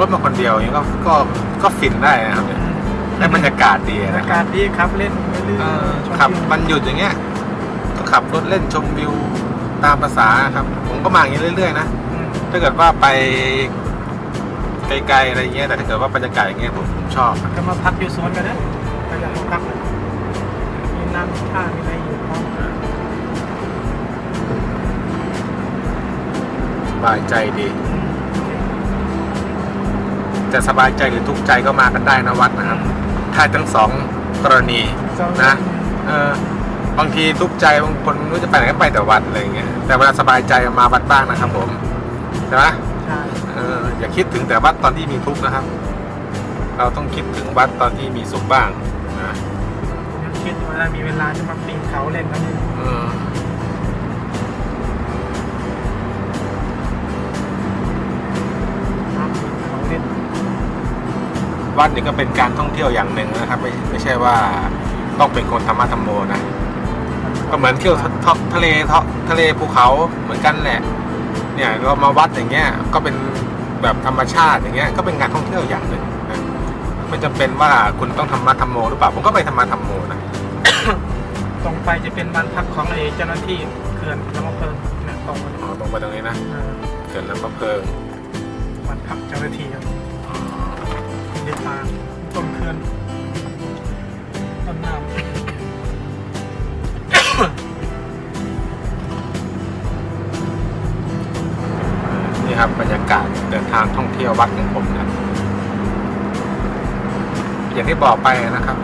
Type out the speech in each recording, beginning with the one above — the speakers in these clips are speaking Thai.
รถมาคนเดียวอย่างนี้ก็ก็ก็ฟินได้นะครับเนี่ยได้บรรยากาศดีบรรนะยาครักาบศดีครับเล่นไปเรื่อยเออๆชมขับวิวมันหยุดอย่างเงี้ยก็ขับรถเล่นชมวิวตามภาษาครับ ผมก็มาอย่างนี้เรื่อยๆนะ อืมถ้าเกิดว่าไปไกลๆอะไรเงี้ยแต่ถ้าเกิดว่าบรรยากาศอย่างเงี้ยผมผมชอบก็มาพักอยู่สวนกันนะไปแล้วพักเลยมีน้ำมีท่ามีอะไรอยู่พร้อมสบายใจดี จะสบายใจหรือทุกข์ใจก็มากันได้นะวัดนะครับถ้าทั้งสองกรณีสองนะเออบางทีทุกข์ใจบางคนไม่รู้จะไปไหนก็ไปแต่วัดอะไรเงี้ยแต่เวลาสบายใจมาวัดบ้างนะครับผมใช่ไหมใช่เอออย่าคิดถึงแต่วัดตอนที่มีทุกข์นะครับ เราต้องคิดถึงวัดตอนที่มีสุขบ้างนะยังคิดว่าถ้ามีเวลาจะมาปีนเขาเล่นกันอยู่เออ วัดนี่ก็เป็นการท่องเที่ยวอย่างหนึ่งนะครับ ไม่ไม่ใช่ว่าต้องเป็นคนธรรมะธรรมโมนะก็เหมือนเที่ยวทททะเลทะทะเลภูเขาเหมือนกันแหละ เนี่ยเรามาวัดอย่างเงี้ยก็เป็นแบบธรรมชาติอย่างเงี้ยก็เป็นการท่องเที่ยวอย่างหนึ่งนะไม่จำเป็นว่าคุณต้องธรรมะธรรมโมหรือเปล่าผมก็ไปธรรมะธรรมโมนะตรงไปจะเป็นบ้านพักของไอ้เจ้าหน้าที่เขื่อนลำมะเพิงเนี่ยตรงไปอ๋อตรงไปตรงนี้นะเออเกิดแล้วก็เพิงบ้านพักเจ้าหน้าที่ครับ เดินทาต้นเขื่อนต้นน้ำนี่ครับบรรยากาศเดินทางท่องเที่ยววัดของผมนะอย่างที่บอกไปนะครับ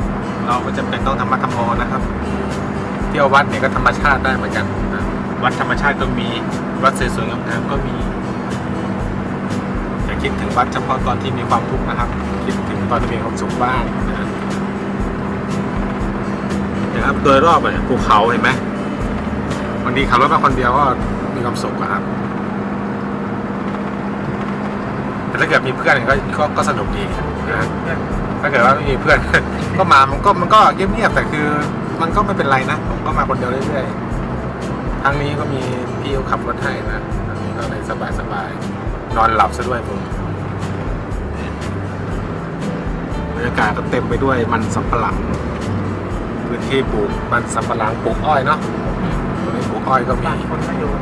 เราก็จะเป็นต้องธรรมะธรรมโมนะครับ เที่ยววัดเนี่ยก็ธรรมชาติได้เหมือนกันวัดธรรมชาติก็มีวัดสวยๆงามๆก็มี คิดถึงวัดเฉพาะตอนที่มีความทุกข์นะครับ คิดถึงตอนที่มีความสุขบ้างนะนะครับโดยรอบเนี่ยภูเขาเห็นไหมบางทีขับรถมาคนเดียวก็มีความสุขอะครับ แต่ถ้าเกิดมีเพื่อนก็ก็ก็สนุกดีนะถ้าเกิดว่าไม่มีเพื่อน ก็มามันก็มันก็เงียบๆแต่คือ มันก็ไม่เป็นไรนะผมก็มาคนเดียวเรื่อยๆทางนี้ก็มีพี่เขาขับรถให้นะทางนี้ก็เลยสบายๆ นอนหลับซะด้วยผมบรรยากาศก็เต็มไปด้วยมันสำปะหลังพื้นที่ปลูกมันสำปะหลังปลูกอ้อยเนาะตรงนี้ปลูกอ้อยก็มีบ้านคนมาอยู่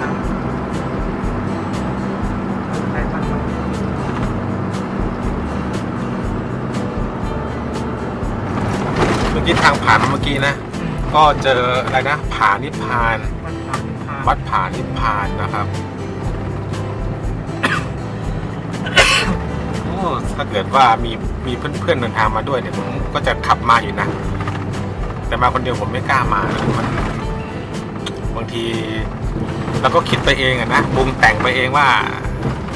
ทางใครบ้านมันเมื่อกี้ทางผ่านเมื่อกี้นะ ก็เจออะไรนะผานิพานวัดผานิพพาน วัดผานิพพานนะครับ ถ้าเกิดว่ามีมีเพื่อนๆเดินทางมาด้วยเนี่ยผมก็จะขับมาอยู่นะ แต่มาคนเดียวผมไม่กล้ามานะมันบางทีเราก็คิดไปเองอะนะปรุงแต่งไปเองว่า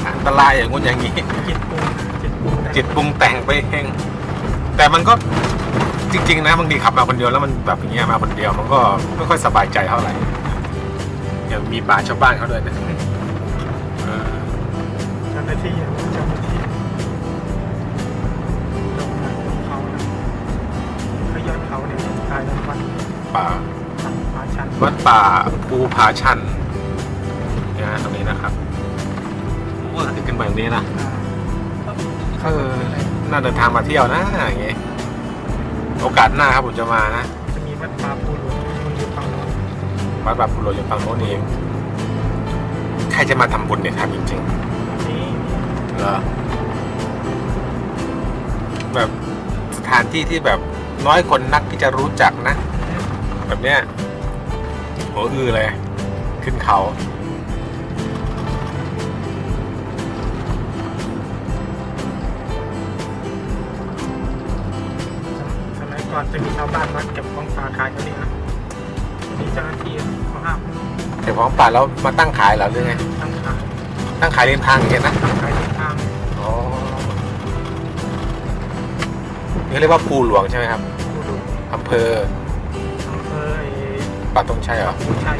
อันตรายอย่างงู้นอย่างนี้ จิตปรุงจิตปรุงจิตปรุงแต่งไปเอง แต่มันก็จริง ๆ นะบางทีขับมาคนเดียวแล้วมันแบบอย่างเงี้ยมาคนเดียวมันก็ไม่ค่อยสบายใจเท่าไหร่ยังมีป่าชาวบ้านเขาด้วยนะเออเจ้าหน้าที่อะเจ้าหน้าที่ วัดป่าทางผาชันวัดป่าภูผาชันเนี่ยนะตรงนี้นะครับโอ้ติดขึ้นไปตรงนี้นะอ่าเออน่าเดินทางมาเที่ยวนะอย่างเงี้ยโอกาสหน้าครับผมจะมานะจะมีวัดป่าปูหลวงมันอยู่ฝั่งโน้นวัดป่าภูโรอยู่ฝั่งโน้นเองใครจะมาทำบุญเนี่ยครับจริงๆนี่เหรอแบบสถานที่ที่แบบ น้อยคนนักที่จะรู้จักนะ แบบเนี้ยโหอือเลย ขึ้นเขาสมัยก่อนจะมีชาวบ้านมาเก็บของป่าขายกันนี่นะมีเจ้าหน้าที่เขาห้ามเก็บของป่าแล้วมาตั้งขายเหรอหรือไง ตั้งขายตั้งขายริมทางอย่างเงี้ยนะตั้งขายในทาง อ๋อนี่เรียกว่าภูหลวงใช่ไหมครับปูหลวง อำเภออำเภอไอ้ป่าตงชัยเหรอ ผู้ชัย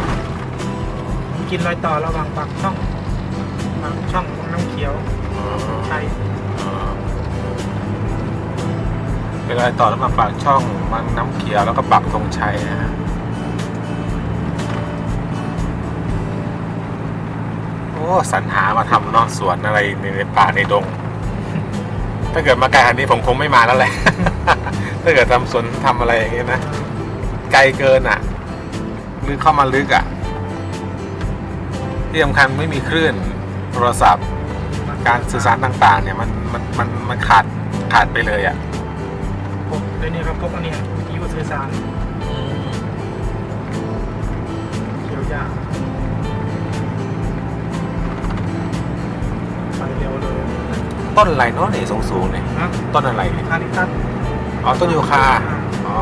ผมกินรอยต่อระหว่างปากช่องปากช่องของน้ำเขียวอ๋อชัยอ๋อเป็นรอยต่อแล้วมาปากช่องมันน้ำเขียวแล้วก็ปักธงชัยนะฮะโอ้สรรหามาทำเนอกสวนอะไรในในป่าในดง ถ้าเกิดมาไกลขนาดนี้ผมคงไม่มาแล้วแหละ ถ้าเกิดทำสวนทำอะไรอย่างเงี้ยนะ ไกลเกินอะลึกเข้ามาลึกอะ ที่สำคัญไม่มีคลื่นโทรศัพท์ การสื่อสารต่าง ๆ เนี่ยมันมันมันมันขาดขาดไปเลยอะพวกเดี๋ยวนี้ครับพวกอันเนี้ยวิทยุสื่อสารเขียวยากไปเร็วเลยต้นอะไรเนาะเนี่ยสูงสูงๆเนี่ยนะต้นอะไรเนี่ย คาลิตัส อ๋อต้นยูคาอ๋อ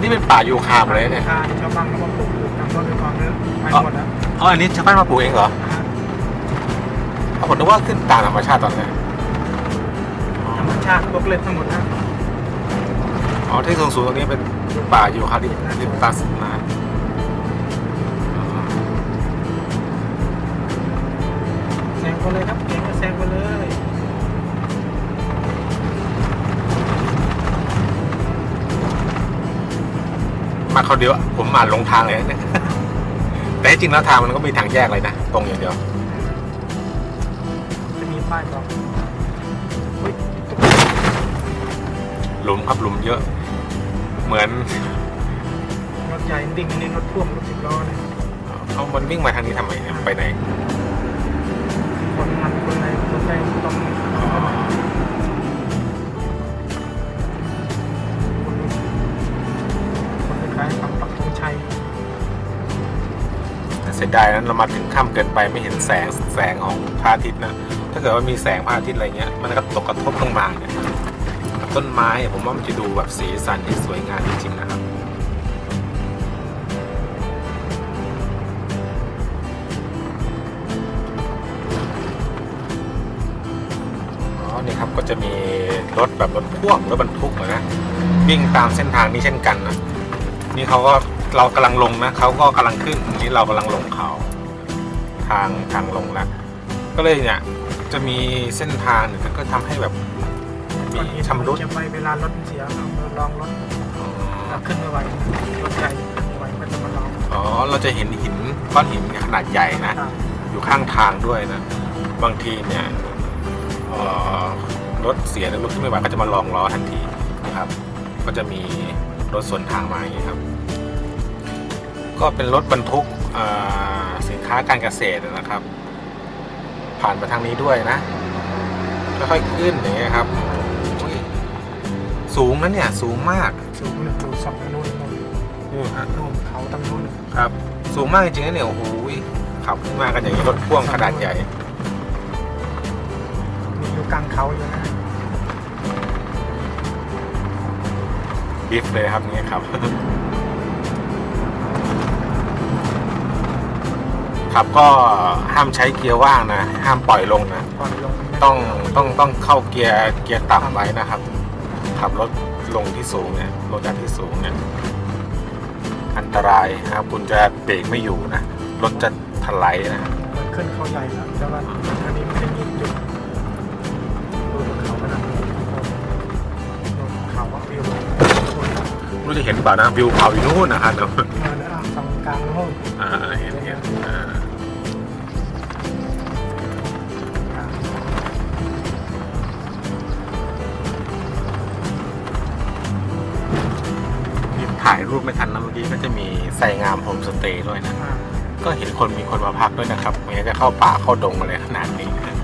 นี่เป็นป่ายูคาหมดเลยเนี่ยคาที่ชาวบ้านเขามาปลูกปลูกทำต้นด้วยความเนื้อไปหมดแล้วอ๋ออันนี้ชาวบ้านมาปลูกเองเหรอนะฮะเอาผมนึกว่าขึ้นตามธรรมชาติตอนนี้ธรรมชาติพวกเล่นทั้งหมดนะอ๋อที่สูงสูงๆตรงนี้เป็นป่ายูคาลิลิปตัสนะอ๋อแซงไปเลยครับ เขาเดียวผมมาลงทางเลยเนี่ยแต่ที่จริงแล้วทางมันก็มีทางแยกเลยนะ ตรงอย่างเดียวจะมีป้ายบอกเฮ้ยหลุมครับหลุมเยอะ เหมือนรถใหญ่ดิ่งในรถพ่วงรถสิบล้อเลยเอามันวิ่งมาทางนี้ทำไมเนี่ยไปไหนคน สียดายนั้นเรามาถึงค่ำเกินไปไม่เห็นแสงแสงของพระอาทิตย์นะถ้าเกิดว่ามีแสงพระอาทิตย์อะไรเงี้ยมันก็ตกกระทบลงมาเนี่ยต้นไม้ผมว่ามันจะดูแบบสีสันที่สวยงามจริงๆนะครับอ๋อนี่ครับก็จะมีรถแบบรถพ่วงรถบรรทุกอะนะวิ่งตามเส้นทางนี้เช่นกันนะนี่เขาก็ เรากำลังลงนะเขาก็กำลังขึ้นนี่เรากำลังลงเขาทางทางลงแล้วก็เลยเนี่ยจะมีเส้นทางเนี่ยก็ทำให้แบบมีก่อนที่ชำรุดจะไปเวลารถมันเสียเราลองรถเราขึ้นไม่ไหวรถใหญ่ขึ้นไม่ไหวก็จะมาลองอ๋อเราจะเห็นหินก้อนหินขนาดใหญ่นะ อยู่ข้างทางด้วยนะ บางทีเนี่ยเอ่อรถเสียหรือรถขึ้นไม่ไหวก็จะมาลองล้อทันทีนะครับ ก็จะมีรถสวนทางมาอย่างนี้ครับ ก็เป็นรถบรรทุกเอ่อสินค้าการเกษตรนะครับ ผ่านมาทางนี้ด้วยนะค่อยๆขึ้นอย่างเงี้ยครับโอ้ยสูงนะเนี่ย สูงมาก สูงเลยดูสองนู่นนู่นนู่นฮะนู่นเขาตั้งนู่นครับ สูงมากจริงๆนะเนี่ยโอ้โหขับขึ้นมากันอย่างนี้รถพ่วงขนาดใหญ่มีอยู่กลางเขาอยู่นะบิฟเลยครับนี่ครับ ครับก็ห้ามใช้เกียร์ว่างนะ ห้ามปล่อยลงนะก่อนลงต้องต้องต้องเข้าเกียร์เกียร์ต่ำไว้นะครับขับรถลงที่สูงเนี่ยลงจากที่สูงเนี่ยอันตรายนะครับ คุณจะเบรกไม่อยู่นะรถจะถลายนะมันขึ้นเขาใหญ่แล้วแต่ว่าอันนี้มันจะมีจุดดูบนเขาขนาดนี้ดูเขาว่าวิวสวยไม่รู้จะเห็นหรือเปล่านะวิวเขาอยู่นู่นนะครับเนอะมาแล้วอะสองกลางห้องอ่าเห็น รูปไม่ทันนะเมื่อกี้ก็จะมีใส่งามโฮมสเตย์ด้วยนะอ่าก็เห็นคนมีคนมาพักด้วยนะครับไม่งั้นจะเข้าป่าเข้าดงอะไรขนาดนี้นะ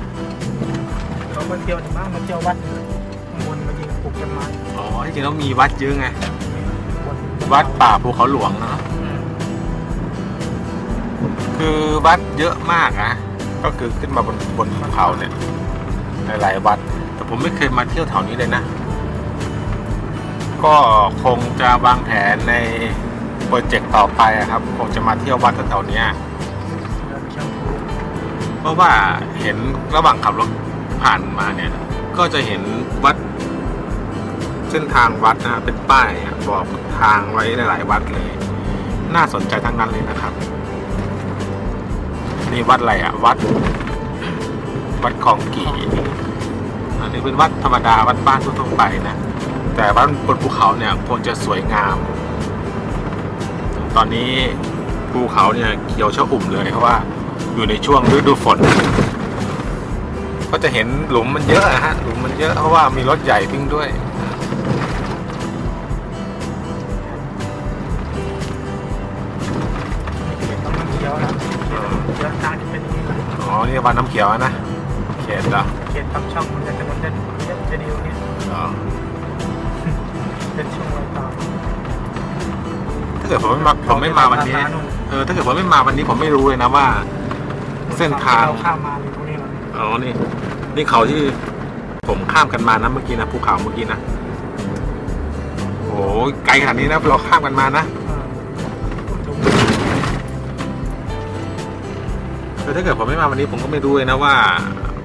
เขามาเที่ยวถึงบ้างมาเที่ยววัดข้างบนมายิงปลูกต้นไม้อ๋อที่จริงแล้วมีวัดเยอะไงบนวัดป่าภูเขาหลวงเนอะอืมคือวัดเยอะมากนะก็คือขึ้นมาบนบนภูเขาเนี่ยหลายๆวัด แต่ผมไม่เคยมาเที่ยวแถวนี้เลยนะ ก็คงจะวางแผนในโปรเจกต์ต่อไปอะครับ คงจะมาเที่ยววัดแถวๆนี้เพราะว่าเห็นระหว่างขับรถผ่านมาเนี่ย ก็จะเห็นวัด เส้นทางวัดนะเป็นป้ายบอกทางไว้หลาย ๆ วัดเลย น่าสนใจทั้งนั้นเลยนะครับนี่วัดอะไรอะ วัด วัดคลองกี่อันนี้เป็นวัดธรรมดาวัดบ้านทั่วๆไปนะ แต่ว่าบนภูเขาเนี่ยควรจะสวยงาม ตอนนี้ภูเขาเนี่ยเขียวชอุ่มเลยเพราะว่าอยู่ในช่วงฤดูฝน ก็จะเห็นหลุมมันเยอะอะฮะหลุมมันเยอะเพราะว่ามีรถใหญ่วิ่งด้วยเขตต้องน้ำเขียวนะเขตเขียวตาจะเป็นอย่างนี้นะอ๋อนี่วันน้ำเขียวอะนะเขตเหรอเขตปากช่องมันจะถนนจะจะดีกว่านี้อ๋อาเกิดผมไม่มาผมไม่มาวันนี้ เออถ้าเกิดผมไม่มาวันนี้ผมไม่รู้เลยนะว่า เส้นทางเราข้ามมาในตรงนี้เลยอ๋อนี่ นี่เขาที่ผมข้ามกันมานะเมื่อกี้นะภูเขาเมื่อกี้นะโอ้ยไกลขนาดนี้นะเราข้ามกันมานะเออดูคือถ้าเกิดผมไม่มาวันนี้ผมก็ไม่รู้เลยนะว่า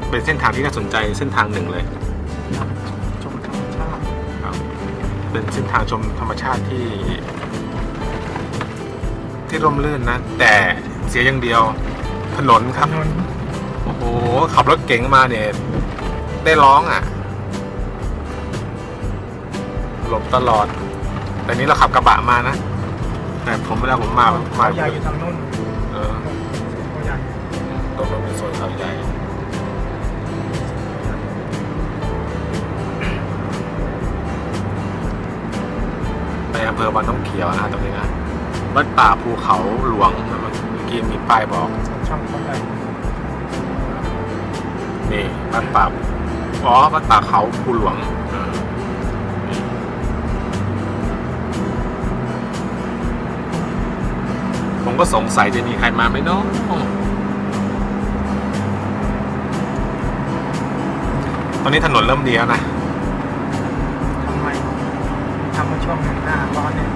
เป็นเส้นทางที่น่าสนใจเส้นทางหนึ่งเลยชมธรรมชาติครับเป็นเส้นทางชมธรรมชาติที่ ที่ร่มรื่นนะ แต่เสียอย่างเดียวถนนครับถนนโอ้โห ขับรถเก๋งมาเนี่ย ได้ร้องอะ หลบตลอด แต่นี้เราขับกระบะมานะ แต่ผมเวลาผมมาผมเขามาใหญ่อยู่ทางนู้นเออเขาใหญ่ตรงนั้นเป็นโซนเขาใหญ่ในอำเภอวันน้องเขียวนะตรงนี้นะ วัดป่าภูเขาหลวงนะเมื่อกี้มีป้ายบอก ช่องเขาใหญ่นี่วัดป่าอ๋อวัดป่าเขาภูหลวงเออนี่ผมก็สงสัยจะมีใครมาไหมเนาะตอนนี้ถนนเริ่มดีแล้วนะทำไมทำมาช่วงหน้าร้อนเนี่ย